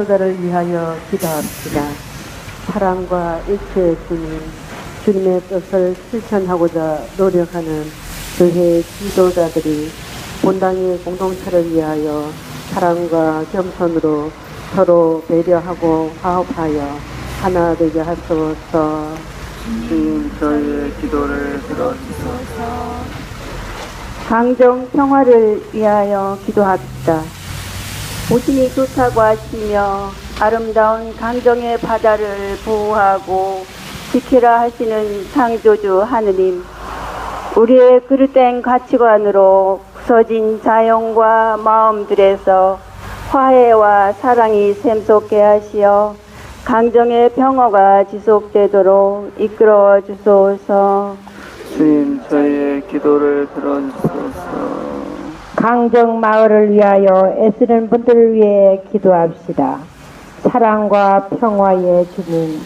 지도자를 위하여 기도합시다. 사랑과 일체의 주님, 주님의 뜻을 실천하고자 노력하는 교회 지도자들이 본당의 공동체를 위하여 사랑과 겸손으로 서로 배려하고 화합하여 하나 되게 하소서. 주님 저희의 기도를 들어주소서 강정 평화를 위하여 기도합시다. 오신이 좋다고 하시며 아름다운 강정의 바다를 보호하고 지키라 하시는 창조주 하느님, 우리의 그릇된 가치관으로 부서진 자연과 마음들에서 화해와 사랑이 샘솟게 하시어 강정의 평화가 지속되도록 이끌어 주소서. 주님 저희의 기도를 들어주소서 강정 마을을 위하여 애쓰는 분들을 위해 기도합시다. 사랑과 평화의 주님,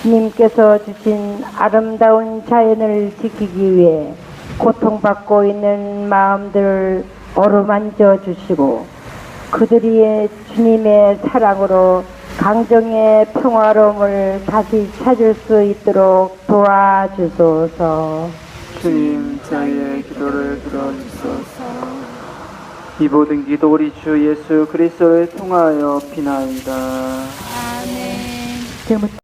주님께서 주신 아름다운 자연을 지키기 위해 고통받고 있는 마음들을 어루만져 주시고 그들이 주님의 사랑으로 강정의 평화로움을 다시 찾을 수 있도록 도와주소서. 주님 저희의 기도를 들어주소서 이 모든 기도 우리 주 예수 그리스도를 통하여 비나이다. 지금부터